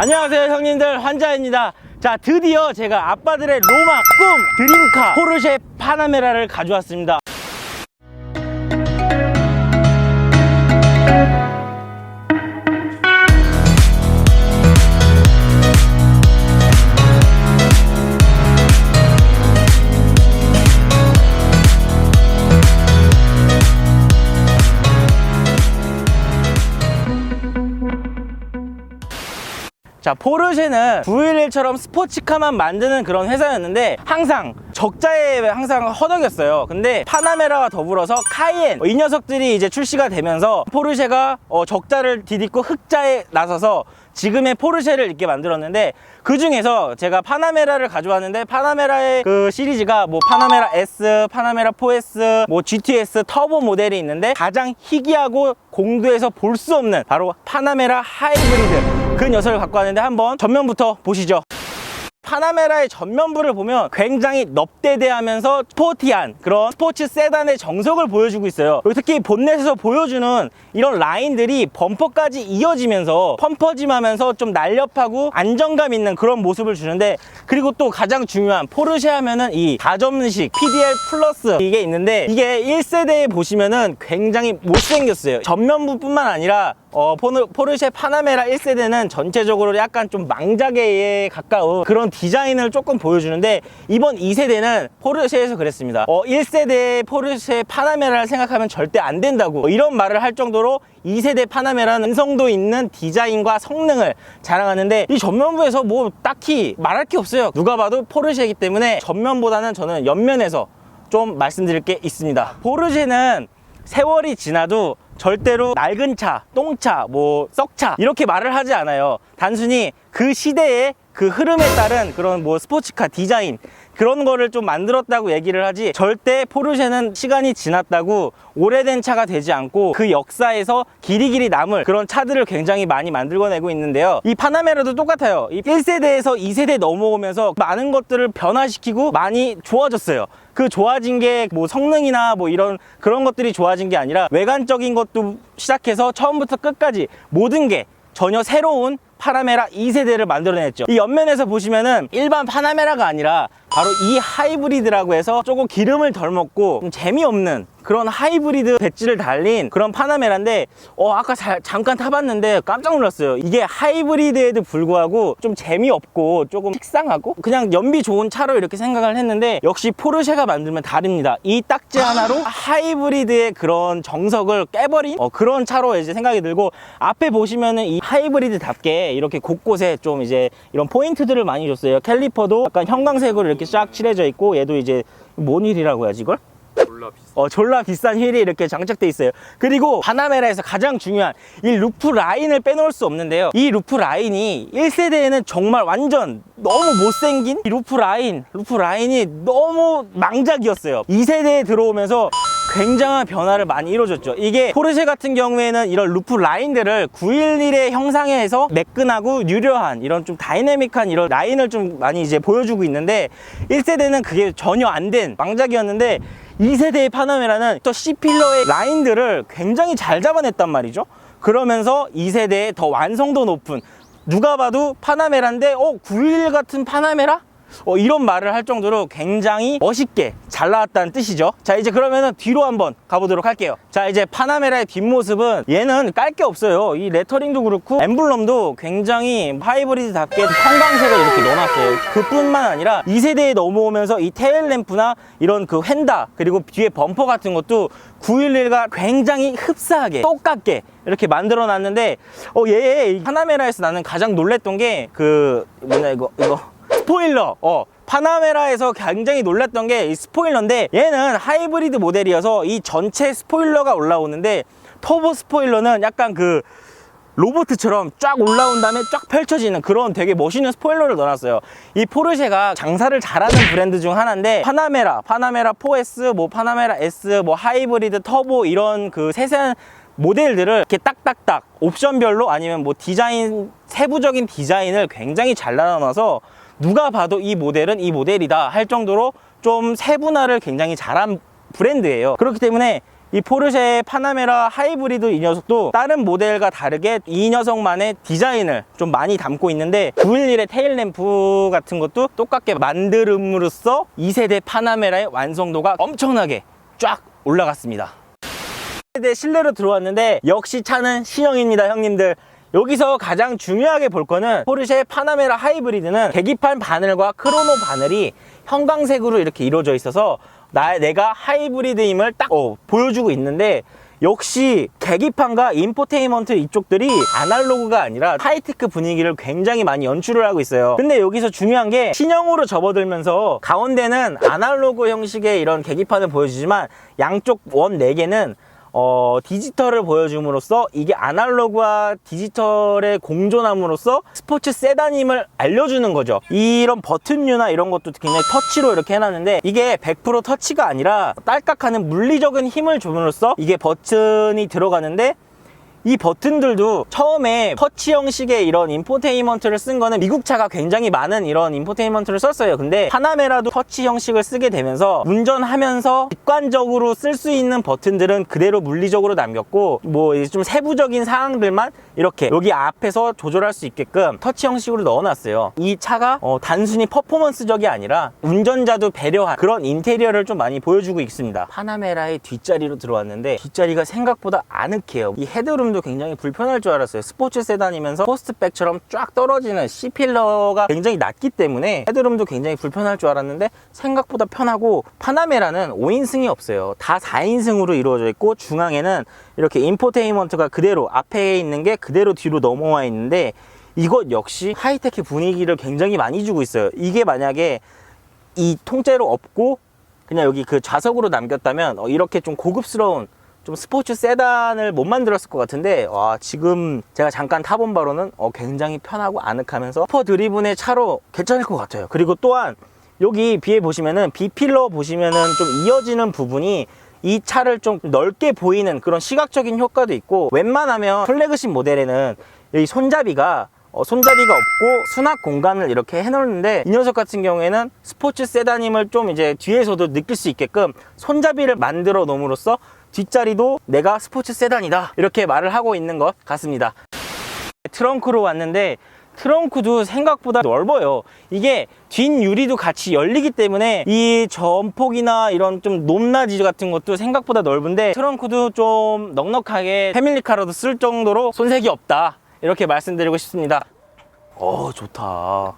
안녕하세요 형님들. 환자입니다. 자 드디어 제가 아빠들의 로망 꿈 드림카 포르쉐 파나메라를 가져왔습니다 자 포르쉐는 911처럼 스포츠카만 만드는 그런 회사였는데 항상 적자에 항상 허덕였어요. 근데 파나메라와 더불어서 카이엔 이 녀석들이 이제 출시가 되면서 포르쉐가 어, 적자를 디딛고 흑자에 나서서 지금의 포르쉐를 이렇게 만들었는데 그 중에서 제가 파나메라를 가져왔는데 파나메라의 그 시리즈가 뭐 파나메라 S, 파나메라 4S, 뭐 GTS 터보 모델이 있는데 가장 희귀하고 공도에서 볼 수 없는 바로 파나메라 하이브리드 그 녀석을 갖고 왔는데 한번 전면부터 보시죠. 파나메라의 전면부를 보면 굉장히 넙대대하면서 스포티한 그런 스포츠 세단의 정석을 보여주고 있어요. 특히 본넷에서 보여주는 이런 라인들이 범퍼까지 이어지면서 펌퍼짐하면서 좀 날렵하고 안정감 있는 그런 모습을 주는데 그리고 또 가장 중요한 포르쉐 하면은 이 다점식 PDL 플러스 이게 있는데 이게 1세대에 보시면은 굉장히 못생겼어요. 전면부뿐만 아니라 어, 포르, 포르 쉐 파나메라 1세대는 전체적으로 약간 좀 망자계에 가까운 그런 디자인을 조금 보여주는데 이번 2세대는 포르쉐에서 그랬습니다. 어, 1세대 포르쉐 파나메라를 생각하면 절대 안 된다고 어, 이런 말을 할 정도로 2세대 파나메라는 완성도 있는 디자인과 성능을 자랑하는데 이 전면부에서 뭐 딱히 말할 게 없어요. 누가 봐도 포르쉐이기 때문에 전면보다는 저는 옆면에서 좀 말씀드릴 게 있습니다. 포르쉐는 세월이 지나도 절대로 낡은 차, 똥차, 뭐 썩차 이렇게 말을 하지 않아요. 단순히 그 시대의 그 흐름에 따른 그런 뭐 스포츠카 디자인 그런 거를 좀 만들었다고 얘기를 하지 절대 포르쉐는 시간이 지났다고 오래된 차가 되지 않고 그 역사에서 길이 길이 남을 그런 차들을 굉장히 많이 만들어내고 있는데요. 이 파나메라도 똑같아요. 이 1세대에서 2세대 넘어오면서 많은 것들을 변화시키고 많이 좋아졌어요. 그 좋아진 게 뭐 성능이나 뭐 이런 그런 것들이 좋아진 게 아니라 외관적인 것도 시작해서 처음부터 끝까지 모든 게 전혀 새로운 파나메라 2세대를 만들어냈죠. 이 옆면에서 보시면은 일반 파나메라가 아니라 바로 이 하이브리드라고 해서 조금 기름을 덜 먹고 좀 재미없는 그런 하이브리드 배지를 달린 그런 파나메라인데 어 아까 자- 잠깐 타봤는데 깜짝 놀랐어요. 이게 하이브리드에도 불구하고 좀 재미없고 조금 식상하고 그냥 연비 좋은 차로 이렇게 생각을 했는데 역시 포르쉐가 만들면 다릅니다. 이 딱지 하나로 하이브리드의 그런 정석을 깨버린 어, 그런 차로 이제 생각이 들고 앞에 보시면은 이 하이브리드답게 이렇게 곳곳에 좀 이제 이런 포인트들을 많이 줬어요. 캘리퍼도 약간 형광색으로 이렇게 쫙 칠해져 있고 얘도 이제 뭔 일이라고 해야지 이걸? 졸라 비싸. 어, 졸라 비싼 휠이 이렇게 장착돼 있어요. 그리고 파나메라에서 가장 중요한 이 루프 라인을 빼놓을 수 없는데요. 이 루프 라인이 1세대에는 정말 완전 너무 못생긴 이 루프 라인, 루프 라인이 너무 망작이었어요. 2세대에 들어오면서 굉장한 변화를 많이 이루어졌죠. 이게 포르쉐 같은 경우에는 이런 루프 라인들을 911의 형상에서 매끈하고 유려한 이런 좀 다이내믹한 이런 라인을 좀 많이 이제 보여주고 있는데 1세대는 그게 전혀 안 된 망작이었는데 2세대의 파나메라는 또 C필러의 라인들을 굉장히 잘 잡아냈단 말이죠. 그러면서 2세대의 더 완성도 높은 누가 봐도 파나메라인데 어, 911 같은 파나메라? 어, 이런 말을 할 정도로 굉장히 멋있게 잘 나왔다는 뜻이죠. 자, 이제 그러면은 뒤로 한번 가보도록 할게요. 자, 이제 파나메라의 뒷모습은 얘는 깔 게 없어요. 이 레터링도 그렇고 엠블럼도 굉장히 하이브리드답게 형광색을 이렇게 넣어놨어요. 그뿐만 아니라 2세대에 넘어오면서 이 테일 램프나 이런 그 휀다 그리고 뒤에 범퍼 같은 것도 911과 굉장히 흡사하게 똑같게 이렇게 만들어 놨는데 어, 얘 파나메라에서 나는 가장 놀랬던 게 그 뭐냐 이거 이거 스포일러. 어. 파나메라에서 굉장히 놀랐던 게 이 스포일러인데 얘는 하이브리드 모델이어서 이 전체 스포일러가 올라오는데 터보 스포일러는 약간 그 로보트처럼 쫙 올라온 다음에 쫙 펼쳐지는 그런 되게 멋있는 스포일러를 넣어놨어요. 이 포르쉐가 장사를 잘하는 브랜드 중 하나인데 파나메라, 파나메라 4S, 뭐 파나메라 S, 뭐 하이브리드 터보 이런 그 세세한 모델들을 이렇게 딱딱딱 옵션별로 아니면 뭐 디자인 세부적인 디자인을 굉장히 잘 나눠놔서 누가 봐도 이 모델은 이 모델이다 할 정도로 좀 세분화를 굉장히 잘한 브랜드예요. 그렇기 때문에 이 포르쉐 파나메라 하이브리드 이 녀석도 다른 모델과 다르게 이 녀석만의 디자인을 좀 많이 담고 있는데 911의 테일 램프 같은 것도 똑같게 만들음으로써 2세대 파나메라의 완성도가 엄청나게 쫙 올라갔습니다. 세대 실내로 들어왔는데 역시 차는 신형입니다 형님들 여기서 가장 중요하게 볼 거는 포르쉐 파나메라 하이브리드는 계기판 바늘과 크로노 바늘이 형광색으로 이렇게 이루어져 있어서 나 내가 하이브리드임을 딱 어, 보여주고 있는데 역시 계기판과 인포테인먼트 이쪽들이 아날로그가 아니라 하이테크 분위기를 굉장히 많이 연출을 하고 있어요. 근데 여기서 중요한 게 신형으로 접어들면서 가운데는 아날로그 형식의 이런 계기판을 보여주지만 양쪽 원 4개는 어, 디지털을 보여줌으로써 이게 아날로그와 디지털의 공존함으로써 스포츠 세단임을 알려주는 거죠. 이런 버튼류나 이런 것도 굉장히 터치로 이렇게 해놨는데 이게 100% 터치가 아니라 딸깍하는 물리적인 힘을 줌으로써 이게 버튼이 들어가는데 이 버튼들도 처음에 터치 형식의 이런 인포테인먼트를 쓴 거는 미국 차가 굉장히 많은 이런 인포테인먼트를 썼어요. 근데 파나메라도 터치 형식을 쓰게 되면서 운전하면서 직관적으로 쓸 수 있는 버튼들은 그대로 물리적으로 남겼고 뭐 좀 세부적인 사항들만 이렇게 여기 앞에서 조절할 수 있게끔 터치 형식으로 넣어놨어요. 이 차가 어, 단순히 퍼포먼스적이 아니라 운전자도 배려한 그런 인테리어를 좀 많이 보여주고 있습니다. 파나메라의 뒷자리로 들어왔는데 뒷자리가 생각보다 아늑해요. 이 헤드룸 도 굉장히 불편할 줄 알았어요. 스포츠 세단이면서 포스트백처럼 쫙 떨어지는 C필러가 굉장히 낮기 때문에 헤드룸도 굉장히 불편할 줄 알았는데 생각보다 편하고 파나메라는 5인승이 없어요. 다 4인승으로 이루어져 있고 중앙에는 이렇게 인포테인먼트가 그대로 앞에 있는 게 그대로 뒤로 넘어와 있는데 이것 역시 하이테크 분위기를 굉장히 많이 주고 있어요. 이게 만약에 이 통째로 없고 그냥 여기 그 좌석으로 남겼다면 어, 이렇게 좀 고급스러운 좀 스포츠 세단을 못 만들었을 것 같은데 와 지금 제가 잠깐 타본 바로는 어, 굉장히 편하고 아늑하면서 슈퍼 드리븐의 차로 괜찮을 것 같아요. 그리고 또한 여기 비에 보시면은 비필러 보시면은 좀 이어지는 부분이 이 차를 좀 넓게 보이는 그런 시각적인 효과도 있고 웬만하면 플래그십 모델에는 여기 손잡이가 어, 손잡이가 없고 수납 공간을 이렇게 해놓는데 이 녀석 같은 경우에는 스포츠 세단임을 좀 이제 뒤에서도 느낄 수 있게끔 손잡이를 만들어 놓음으로써 뒷자리도 내가 스포츠 세단이다. 이렇게 말을 하고 있는 것 같습니다. 트렁크로 왔는데 트렁크도 생각보다 넓어요. 이게 뒷유리도 같이 열리기 때문에 이 전폭이나 이런 좀 높낮이 같은 것도 생각보다 넓은데 트렁크도 좀 넉넉하게 패밀리카로도 쓸 정도로 손색이 없다. 이렇게 말씀드리고 싶습니다. 어 좋다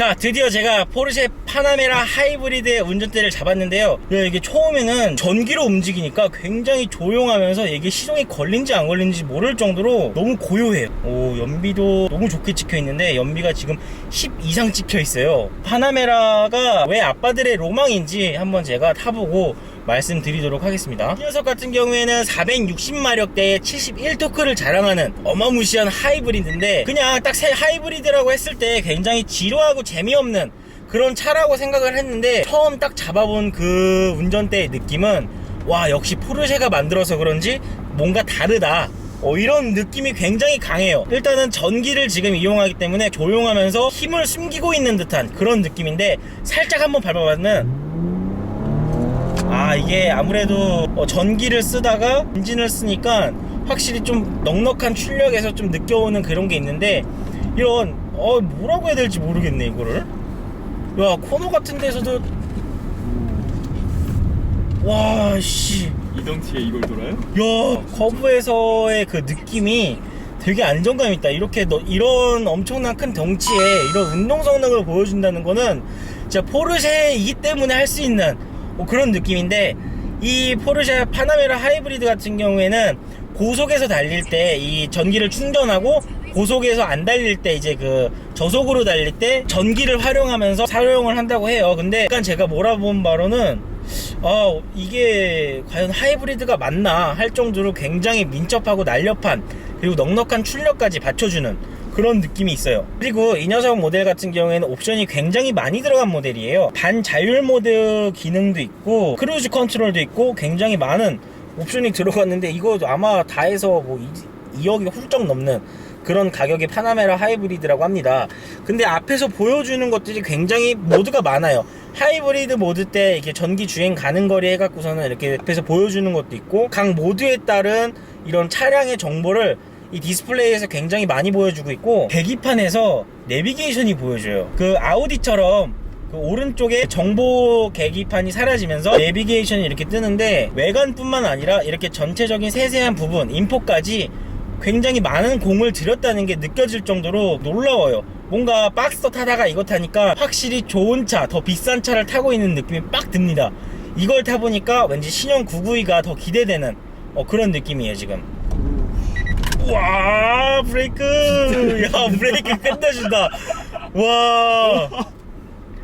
자 드디어 제가 포르쉐 파나메라 하이브리드의 운전대를 잡았는데요. 네, 이게 처음에는 전기로 움직이니까 굉장히 조용하면서 이게 시동이 걸린지 안 걸린지 모를 정도로 너무 고요해요. 오 연비도 너무 좋게 찍혀 있는데 연비가 지금 10 이상 찍혀 있어요. 파나메라가 왜 아빠들의 로망인지 한번 제가 타보고 말씀드리도록 하겠습니다. 이 녀석 같은 경우에는 460마력대의 71토크를 자랑하는 어마무시한 하이브리드인데 그냥 딱 새 하이브리드라고 했을 때 굉장히 지루하고 재미없는 그런 차라고 생각을 했는데 처음 딱 잡아본 그 운전대의 느낌은 와 역시 포르쉐가 만들어서 그런지 뭔가 다르다 어, 이런 느낌이 굉장히 강해요. 일단은 전기를 지금 이용하기 때문에 조용하면서 힘을 숨기고 있는 듯한 그런 느낌인데 살짝 한번 밟아봤는 아 이게 아무래도 어, 전기를 쓰다가 엔진을 쓰니까 확실히 좀 넉넉한 출력에서 좀 느껴오는 그런 게 있는데 이런 어 뭐라고 해야 될지 모르겠네 이거를. 야 코너 같은 데서도 와씨. 이동치에 이걸 돌아요? 야 커브에서의 그 느낌이 되게 안정감 있다. 이렇게 너, 이런 엄청난 큰 덩치에 이런 운동 성능을 보여준다는 거는 진짜 포르쉐이기 때문에 할 수 있는 뭐 그런 느낌인데 이 포르쉐 파나메라 하이브리드 같은 경우에는 고속에서 달릴 때 이 전기를 충전하고 고속에서 안 달릴 때 이제 그 저속으로 달릴 때 전기를 활용하면서 사용을 한다고 해요. 근데 약간 제가 몰아본 바로는 아 이게 과연 하이브리드가 맞나 할 정도로 굉장히 민첩하고 날렵한 그리고 넉넉한 출력까지 받쳐주는 그런 느낌이 있어요 그리고 이 녀석 모델 같은 경우에는 옵션이 굉장히 많이 들어간 모델이에요 반자율 모드 기능도 있고 크루즈 컨트롤도 있고 굉장히 많은 옵션이 들어갔는데 이거 아마 다 해서 뭐 2억이 훌쩍 넘는 그런 가격의 파나메라 하이브리드라고 합니다. 근데 앞에서 보여주는 것들이 굉장히 모드가 많아요. 하이브리드 모드 때 이렇게 전기 주행 가는 거리 해갖고서는 이렇게 앞에서 보여주는 것도 있고 각 모드에 따른 이런 차량의 정보를 이 디스플레이에서 굉장히 많이 보여주고 있고 계기판에서 내비게이션이 보여줘요. 그 아우디처럼 그 오른쪽에 정보 계기판이 사라지면서 내비게이션이 이렇게 뜨는데 외관뿐만 아니라 이렇게 전체적인 세세한 부분, 인포까지 굉장히 많은 공을 들였다는 게 느껴질 정도로 놀라워요. 뭔가 박스터 타다가 이거 타니까 확실히 좋은 차, 더 비싼 차를 타고 있는 느낌이 빡 듭니다. 이걸 타보니까 왠지 신형 992가 더 기대되는 어, 그런 느낌이에요, 지금. 와 브레이크. 야 브레이크 끝내준다. 와.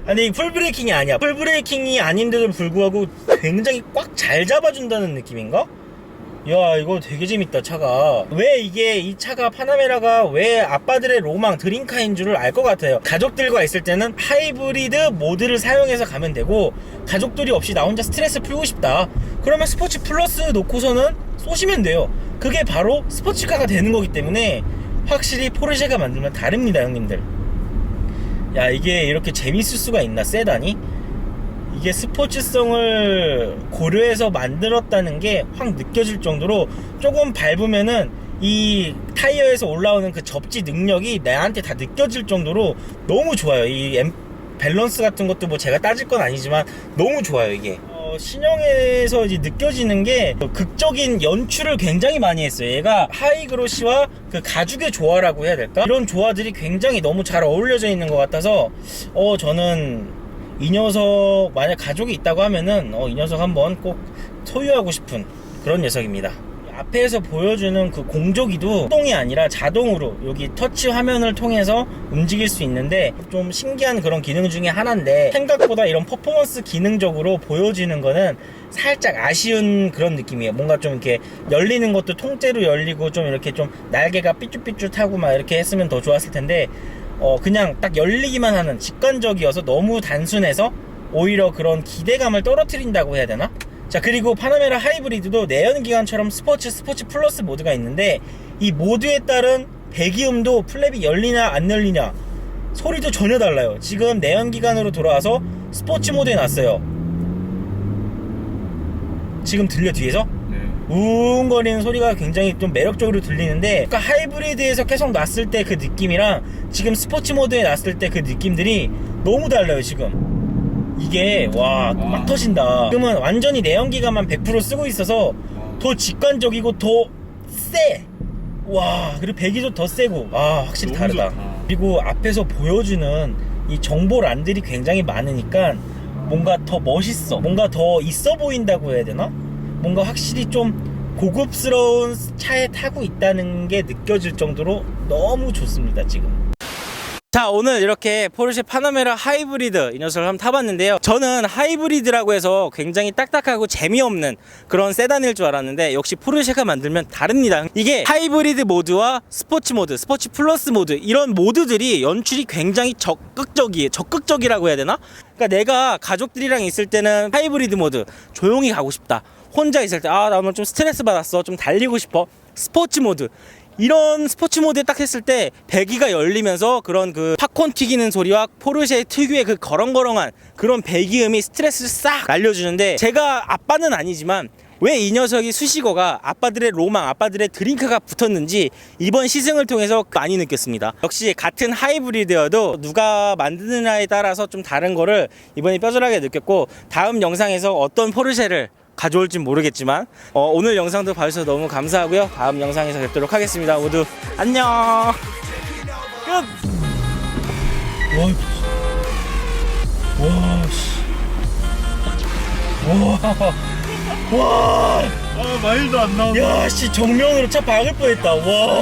아니 풀 브레이킹이 아니야. 풀 브레이킹이 아닌데도 불구하고 굉장히 꽉 잘 잡아준다는 느낌인가? 야 이거 되게 재밌다 차가. 왜 이게 이 차가 파나메라가 왜 아빠들의 로망 드림카인 줄을 알 것 같아요? 가족들과 있을 때는 하이브리드 모드를 사용해서 가면 되고 가족들이 없이 나 혼자 스트레스 풀고 싶다. 그러면 스포츠 플러스 놓고서는 쏘시면 돼요 그게 바로 스포츠카가 되는 거기 때문에 확실히 포르쉐가 만들면 다릅니다 형님들 야 이게 이렇게 재밌을 수가 있나 세단이 이게 스포츠성을 고려해서 만들었다는 게 확 느껴질 정도로 조금 밟으면은 이 타이어에서 올라오는 그 접지 능력이 내한테 다 느껴질 정도로 너무 좋아요. 이 엠- 밸런스 같은 것도 뭐 제가 따질 건 아니지만 너무 좋아요 이게. 어, 신형에서 이제 느껴지는 게 극적인 연출을 굉장히 많이 했어요. 얘가 하이그로시와 그 가죽의 조화라고 해야 될까? 이런 조화들이 굉장히 너무 잘 어울려져 있는 것 같아서 어 저는 이 녀석 만약 가족이 있다고 하면은 어, 이 녀석 한번 꼭 소유하고 싶은 그런 녀석입니다. 앞에서 보여주는 그 공조기도 수동이 아니라 자동으로 여기 터치 화면을 통해서 움직일 수 있는데 좀 신기한 그런 기능 중에 하나인데 생각보다 이런 퍼포먼스 기능적으로 보여지는 거는 살짝 아쉬운 그런 느낌이에요. 뭔가 좀 이렇게 열리는 것도 통째로 열리고 좀 이렇게 좀 날개가 삐쭉삐쭉하고 막 이렇게 했으면 더 좋았을 텐데 어 그냥 딱 열리기만 하는 직관적이어서 너무 단순해서 오히려 그런 기대감을 떨어뜨린다고 해야 되나? 자 그리고 파나메라 하이브리드도 내연기관처럼 스포츠 스포츠 플러스 모드가 있는데 이 모드에 따른 배기음도 플랩이 열리냐 안 열리냐 소리도 전혀 달라요 지금 내연기관으로 돌아와서 스포츠 모드에 놨어요 지금 들려 뒤에서? 네. 우웅거리는 소리가 굉장히 좀 매력적으로 들리는데 그러니까 하이브리드에서 계속 놨을 때 그 느낌이랑 지금 스포츠 모드에 놨을 때 그 느낌들이 너무 달라요 지금 이게 와막 와. 터진다 지금은 완전히 내연기관만 100% 쓰고 있어서 더 직관적이고 더 세! 와 그리고 배기도 더 세고 아 확실히 너무 다르다 좋다. 그리고 앞에서 보여주는 이 정보란들이 굉장히 많으니까 뭔가 더 멋있어 뭔가 더 있어 보인다고 해야 되나? 뭔가 확실히 좀 고급스러운 차에 타고 있다는 게 느껴질 정도로 너무 좋습니다 지금 자 오늘 이렇게 포르쉐 파나메라 하이브리드 이 녀석을 한번 타봤는데요. 저는 하이브리드라고 해서 굉장히 딱딱하고 재미없는 그런 세단일 줄 알았는데 역시 포르쉐가 만들면 다릅니다. 이게 하이브리드 모드와 스포츠 모드 스포츠 플러스 모드 이런 모드들이 연출이 굉장히 적극적이에요 적극적이라고 해야 되나? 그러니까 내가 가족들이랑 있을 때는 하이브리드 모드 조용히 가고 싶다. 혼자 있을 때 아 나 오늘 좀 스트레스 받았어. 좀 달리고 싶어. 스포츠 모드 이런 스포츠 모드에 딱 했을 때 배기가 열리면서 그런 그 팝콘 튀기는 소리와 포르쉐 특유의 그 거렁거렁한 그런 배기음이 스트레스를 싹 날려주는데 제가 아빠는 아니지만 왜 이 녀석이 수식어가 아빠들의 로망, 아빠들의 드링크가 붙었는지 이번 시승을 통해서 많이 느꼈습니다. 역시 같은 하이브리드여도 누가 만드느냐에 따라서 좀 다른 거를 이번에 뼈저하게 느꼈고 다음 영상에서 어떤 포르쉐를 가져올진 모르겠지만 어, 오늘 영상도 봐주셔서 너무 감사하고요. 다음 영상에서 뵙도록 하겠습니다. 모두 안녕. 끝. 와, 와, 씨. 와, 와, 아 마일도 안 나오네. 야, 씨 정면으로 차 박을 뻔했다. 와.